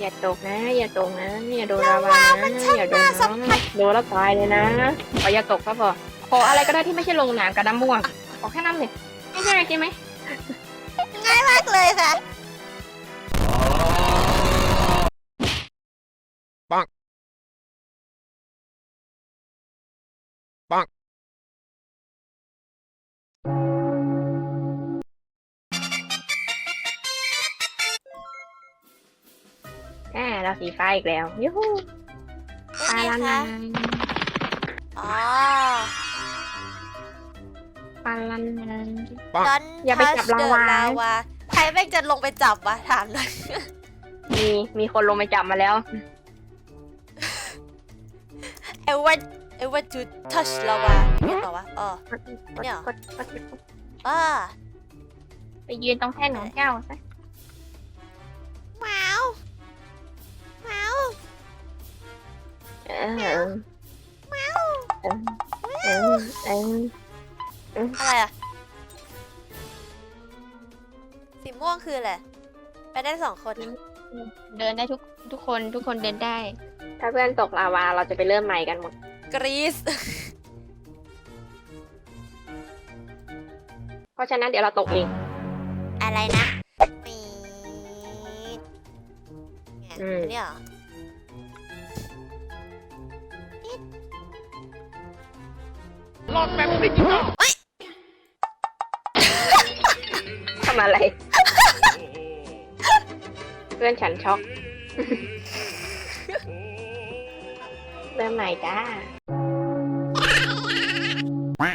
อย่าตกนะ อย่าตกนะ อย่าโดนลาวานะอย่าโดนนะโดนแล้วตายเลยนะขออย่าตกครับพอขออะไรก็ได้ที่ไม่ใช่ลงน้ำกับน้ำม่วงขอแค่น้ำเลยง่ายๆใช่ไหมง่ายมากเลยค่ะ อ่าเราสีฟ้าอีกแล้วยูฮูเป็นปาไงลันคะนันอ๋อปาลันนัน ดอนอย่าไปจับ touch the ลาวา lava ใครแม่งจะลงไปจับวะถามหน่อย มีมีคนลงไปจับมาแล้ว I want I want to touch lava เรียกต่อวะอ๋อ เนี่ยเหรอ กดกดกดอ่าไปยืนตรงแท่นของเจ้าซะ อเออเออเออเอออะไรอะสีม่วงคืออะไร ไปได้สองคน เดินได้ทุกทุกคนทุกคนเดินได้ ถ้าเพื่อนตกลาวาเราจะไปเริ่มใหม่กันหมด กรีซเพราะฉะนั้นเดี๋ยวเราตกเองอะไรนะมีดไงอื มอันเนี่ยเหรอทำอะไร เพื่อนฉันช็อก เริ่มใหม่จ้า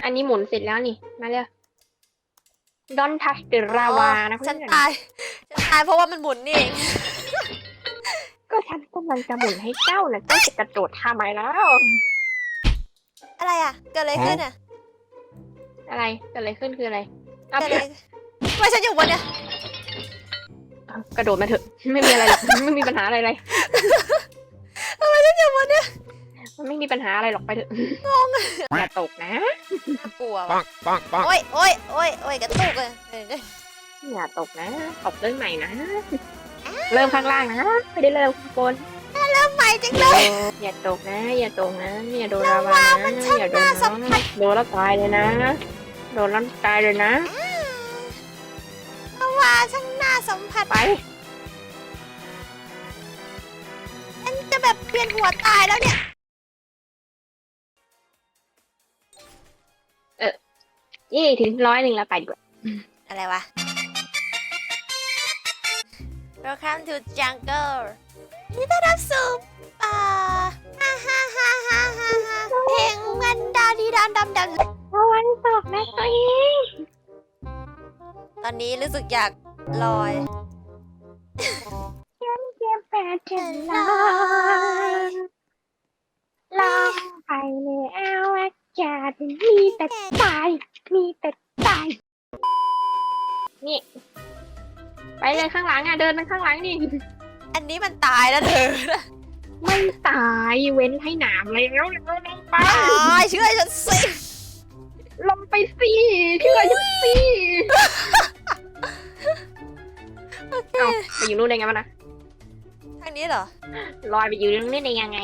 อันนี้หมุนเสร็จแล้วนี่ มาเร็ว Don't touch the lava นะอ๋อเพื่ฉัอนนตาย ฉันตายเพราะว่ามันหมุนนี่เองก็ฉันกำลังจะหมุนให้เจ้านะเจ้าจะกระโดดทำไมแล้ว อะไรอะ เกิดอะไรขึ้นอะอะไรเกิดอะไรขึ้นคืออะไรเอาเกิดอะไรทำไมฉันอยู่บนเนี่ยเอากระโดดมาเถอะ ไม่มีอะไรหรอกไม่มีปัญหาอะไรเลยทำไมฉันอยู่บนเนี่ยมันไม่มีปัญหาอะไรหรอกไปเถอะงงอย่าตกนะน่ากลัวว่ะ Bonk, bonk, bonk. โอ้ยโอ้ยโอ้ยโอ้ยกระตุกเลยเอออย่าตกนะ ตกเรื่องใหม่นะ เริ่มข้างล่างนะไม่ได้เริ่มข้างบน ใหม่จังเลย อย่าตกนะ อย่าตกนะ อย่าโดนลาวานะ อย่าโดนสัมผันะสโดนแล้วตายเลยนะ โดนแล้วตายเลยนะเพราะว่าช่างน่าสัมผัสไปฉันจะแบบเปลี่ยนหัวตายแล้วเนี่ยยี่ถึงร้อยหนึ่งแล้วไปดีกว่า อะไรวะ Welcome to jungle นี่ต้อนรับสู่ป่าฮ่าฮ่าฮ่าฮ่าฮ่าฮ่าเพลงมันดาดีดานดำดำวันตกนะตัวเองตอนนี้รู้สึกอยากลอยเจ็บแผลเจ็บลอยลองไปแล้วอากาศมีแต่ตาย มีแต่ตาย นี่ ไปเลยข้างหลังอะ เดินไปข้างหลังนี่อั นนี้มันตายแล้วเธอไม่ตายเว้นให้หนามแล้วแล้วลงไป ตายเชื่อฉันสิลงไปสิเชื่อฉันสิเอาไปอยู่นู่นได้ไงวะนะทางนี้เหรอ ลอยไปอยู่ตรงนี้ได้ยังไง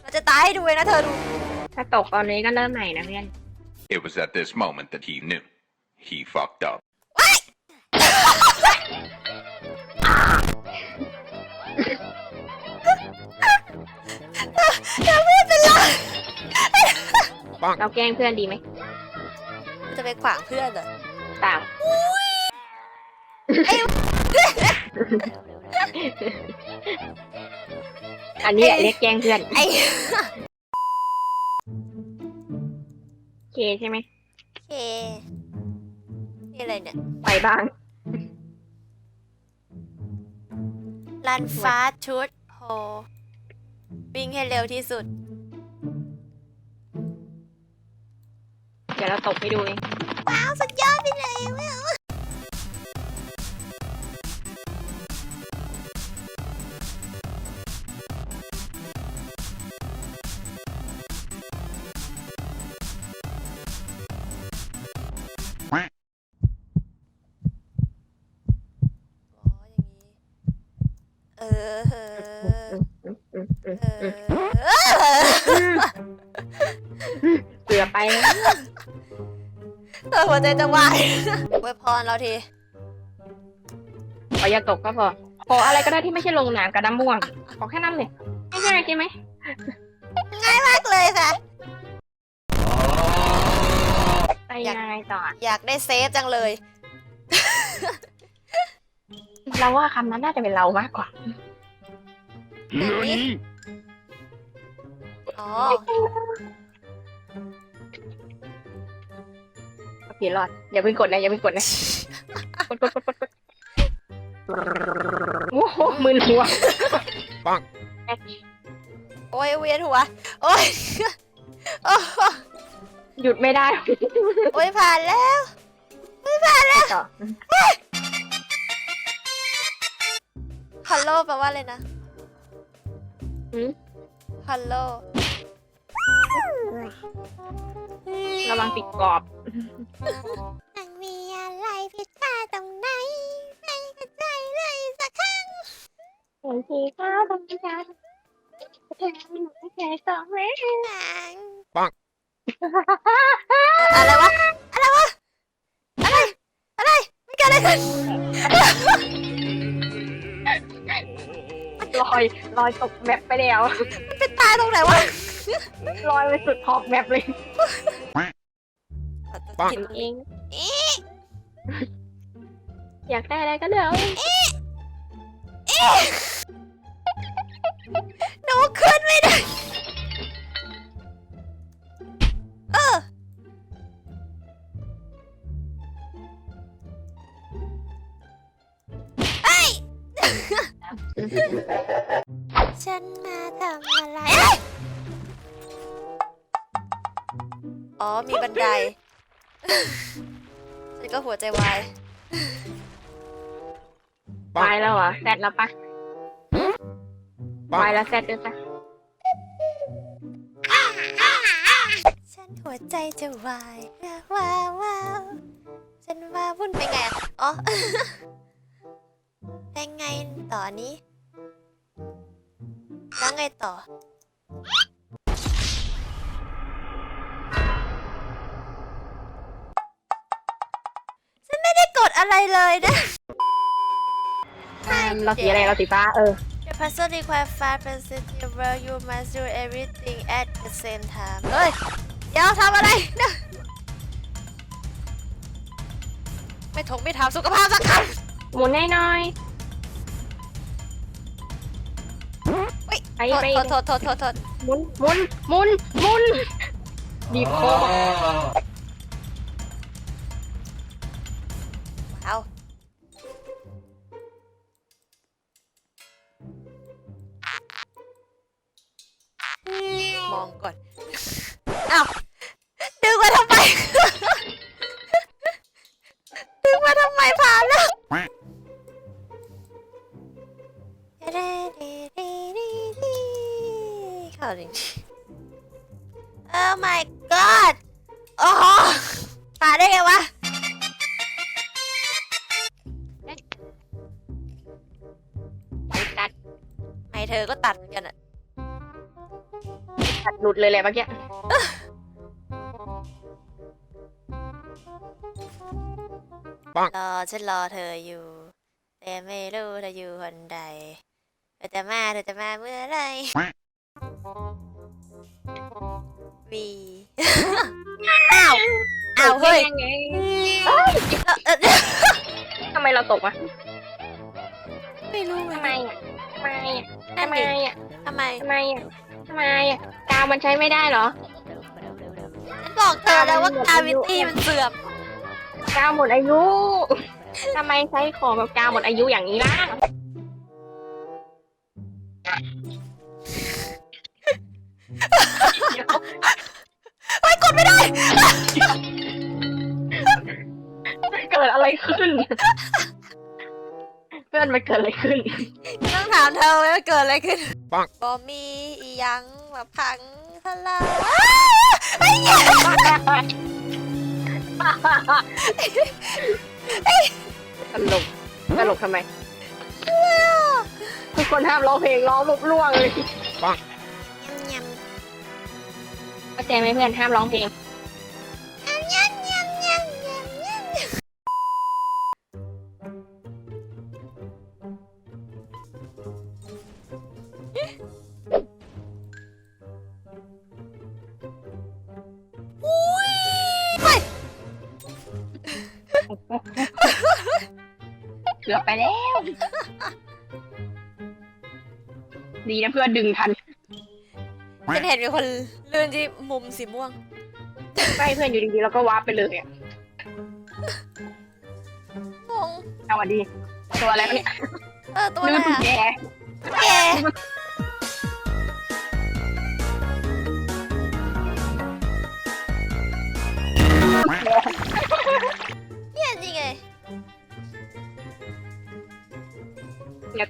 เราจะตายให้ดูเลยนะเธอดู ถ้าตกตอนนี้ก็เริ่มใหม่นะเพื่อน It was at this moment that he knew. He fucked up. เราแกล้งเพื่อนดีไหมจะไปขวางเพื่อนเหรอเปล่าอันนี้แหละเรียกแกล้งเพื่อนไอ้โอเคใช่ไหมเคนี่อะไรเนี่ยไปบ้างรันฟ้าชุดโฮวิ่งให้เร็วที่สุด ดี๋ยวเราตกไปดูเองว้าวสุดยอดไปเลยเว้ยอ๋ออย่างนี้เออเอออืมอืมอืมเออืมอเสือไปแล้ว เออหัวใจจะวายอวยพรเราที ขออย่าตกก็พอ ขออะไรก็ได้ที่ไม่ใช่ลงน้ำกับน้ำม่วง ขอแค่นั้นเลยง่ายๆใช่ไหม ง่ายมากเลยค่ะ ไปยังไงต่ออยากได้เซฟจังเลย เราว่าคำนั้นน่าจะเป็นเรามากกว่าอ๋อโอ เครอดอย่าเพิ่งกดนะอย่าเพิ่งกดนะกดกดกดกดกดโอ้โหมึนหัวโอ้ยเวียนหัว โอ้ยโอ้หหยุดไม่ได้โอ้ยผ่านแล้ว ต่อฮัลโหลแปลว่าอะไรนะ หืม ฮัลโหล ระวังติดกรอบ มันมีอะไรผิดพลาดตรงไหนไม่เข้าใจเลยสักครั้งเห็นสีฟ้าตรงนี้กันเธอไม่เคยสองเลยปังอะไรวะ อะไรวะ อะไร อะไรไม่เกิดอะไรขึ้นลอยลอยตกแมปไปแล้ว มันเป็นตายตรงไหนวะ ลอยไปสุดขอบแมปเลยปังกินเอง อยากได้อะไรก็เลือกเอาเองหนูขึ้นไม่ได้ เออ เฮ้ย ฉันมาทำอะไร อ๋อ มีบันได ฉันก็หัวใจวายไปแล้วเหรอแซดแล้วปะไปแล้วแซดด้วยปะฉันหัวใจจะวายว้าวว้าวฉันว่าวุ่นไปไงอะอ๋อ เป็นไงต่อนี้ แล้วไงต่อ ฉันไม่ได้กดอะไรเลยนะ เราสีอะไรเราสีฟ้าเออ The puzzle require five sensitive where you must do everything at the same time เฮ้ย เดี๋ยวทำอะไรนะไม่ถงไม่ถามสุขภาพสักคหมุนให้หน่อยำเฮ้ยไปโทษไปโทษโทษโทษโทษหมุนหมุนหมุนหมุนบีบคอเอ ก่อน อ้าว ดึงมาทำไม หลุดเลยแหละเมื่อกี้รอฉันรอเธออยู่ แต่ไม่รู้เธออยู่คนใดเธอจะมาเธอจะมาเมื่อไหรวีอ้าวอ้าวเฮ้ยยังไงเอ้ยเอ่อเอ่อทำไมเราตกวะไม่รู้เหมือนทำไมกันอะทำไมอะนั่นทำไมดิอะทำไม ทำไมอะทำไมอะ กาวมันใช้ไม่ได้เหรอ ฉันบอกเธอแล้วว่ากาวิตี้มันเสื่อมกาวหมดอายุ ทำไมใช้ของแบบกาวหมดอายุอย่างนี้ล่ะ ไปกดไม่ได้เกิดอะไรขึ้น เพื่อนมันเกิดอะไรขึ้นต้อง ถามเธอว่าเกิดอะไรขึ้นปัง บอมีอีหยังมาพังทลายตลกตลกทำไมคุณคคนห้ามร้องเพลงร้องลุกล่วงเลย ยำยเข้าใจไหมเพื่อนห้ามร้องเพลง กือบไปแล้ว ดีนะเพื่อนดึงทันฉันเห็นมีคนเลื่อนที่มุมสีม่วง ใกล้เพื่อนอยู่ดีๆแล้วก็วาร์ปไปเลยอะงงเอาวันดี ตัวอะไรวะเนี่ยเออตัวอะไรลืมกุญอะแจแก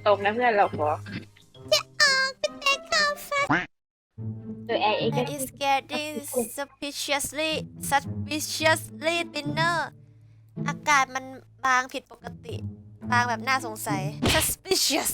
อย่าตกนะเพื่อนเราขอ Take off เออแอร์เอ็ก and is getting suspiciously suspiciously thinner อากาศมันบางผิดปกติ บางแบบน่าสงสัย suspicious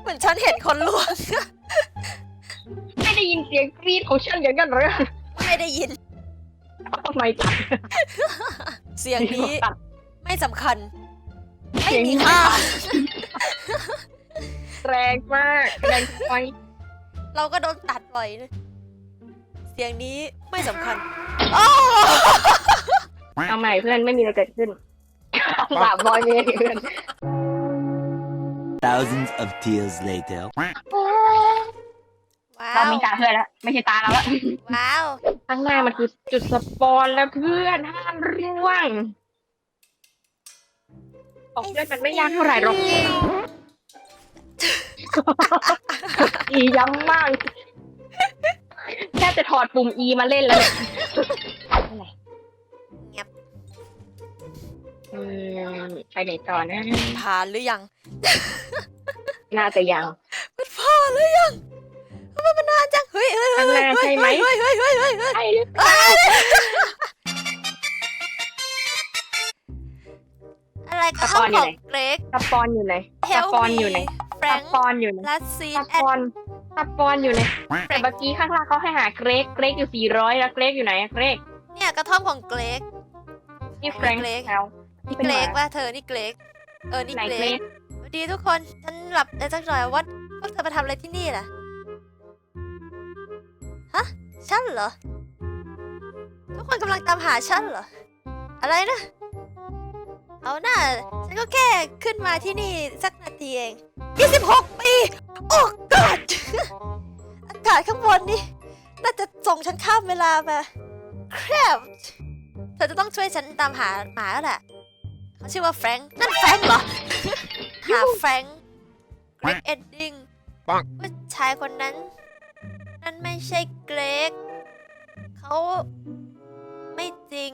เหมือนฉันเห็นคนลวง ไม่ได้ยินเสียงกรีดของฉันอย่างนั้นเหรอไม่ได้ยินทำไมตัดเสียงนี้ตัดไม่สำคัญ ไม่เสียงมีนี้ค่า แรงมากแรงไปเราก็โดนตัดบ่อยนะเสียงนี้ไม่สำคัญโอ้เอาใหม่เพื่อนไม่มีอะไรเกิดขึ้น บาปบอยเมย์เพื่อน Thousands of tears later. ว้าเราว มีตาเพื่อนแล้ว ไม่ใช่ตาเราแล้วว้าว ข้างหน้ามันคือจุดสปอนแล้วเพื่อนห้ามร่วงของเพื่อนมันไม่ยากเท่าไหร่หรอกอีย้ำมากแค่จะถอดปุ่ม E มาเล่นแล้วเนี่ยอะไรเงียบ อืมไปไหนต่อนะ ผ่านหรือยัง น่าจะยัง มันผ่านหรือยังทำไมมันนานจัง เฮ้ยเฮ้ยเฮ้ยข้างหน้าใช่ไหมเฮ้ยเฮ้ยเฮ้ยเฮ้ยเฮ้ยใช่หรือเปล่าอะไรสข้าปวอนอยู่ของไหนเกรกสปอนอยู่ไหนเฮสลปอนอยู่ไหนแฟรสงค์ปอนอยู่ไหนลัสซีสนแอปอนสปอนอยู่ไหนแต่เมื่อกี้ข้างล่างเขาให้หาเกรกเกรกอยู่สี่ร้อยแล้วเกรกอยู่ไหนอะเกรกเนี่ยกระท่อมของเกรกนี่แฟรงค์เกรกเอา นี่เป็นเกรหกมาว่าเธอ นี่เกรกเออ นี่ไหนเกรเกรกกสวัสดีทุกคน ฉันหลับได้สักหน่อยว่าพวกเธอมาทำอะไรที่นี่ล่ะ ฮะ ฉันเหรอ ทุกคนกำลังตามหาฉันเหรอ อะไรนะ เอาหน้า ฉันก็แค่ขึ้นมาที่นี่สักนาทีเอง 26 ปี โอ้ god อากาศข้างบนนี่น่าจะส่งฉันข้ามเวลามาครับเธอจะต้องช่วยฉันตามหาหมาแล้วแหละ เขาชื่อว่าแฟรงค์นั่นแฟรงค์เหรอ หาแฟรงค์เกรกเอ็ดดิงปังผู้ชายคนนั้น นั่นไม่ใช่เกรก เขาไม่จริง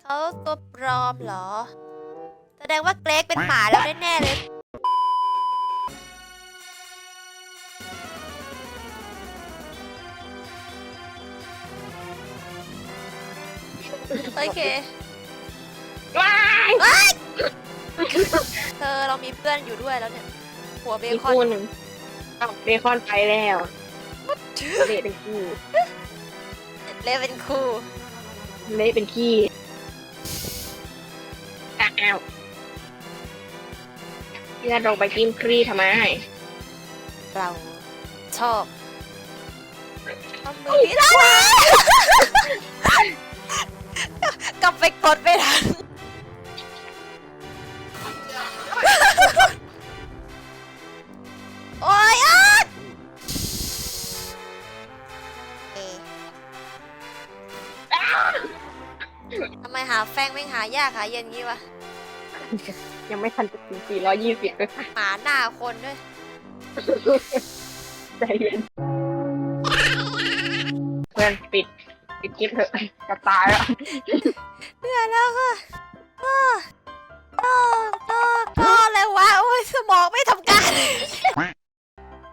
เขาตัวปลอมเหรอ แสดงว่าเกรกเป็นหมาแล้วแน่ๆเลยโอเค เธอเรามีเพื่อนอยู่ด้วยแล้วเนี่ย หัวเบมีคอนคู่หนึ่งอ้าวเบคอนไปแล้วเละเป็นขี้เละเป็นคู่เละเป็นขี้อ้าวเพื่อนลงไปจิ้มครีทำไมเราชอบทำมือที่ได้กลับไปกดไม่ทัน ทำไมหาแฟงไม่งหายากหาเย็นงี้วะ ยังไม่ทันจะถึง420เลยหมาหน้าคนด้วย ใจเย็นเพื่อนปิด ปิดคลิปเถอะจะตายอะเหนื่อยแล้วค่ะก็ก็ก็ก็อะไรวะ โอ้ยสมองไม่ทำการ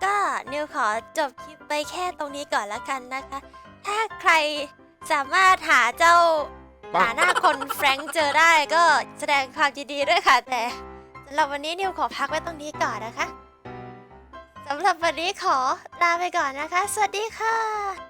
ก็นิวขอจบคลิปไปแค่ตรงนี้ก่อนแล้วกันนะคะ ถ้าใคร สามารถหาเจ้าหาหน้าคนแฟรงค์เจอได้ก็แสดงความยินดีด้วยค่ะ แต่สำหรับวันนี้นิวขอพักไว้ตรงนี้ก่อนนะคะสำหรับวันนี้ขอลาไปก่อนนะคะ สวัสดีค่ะ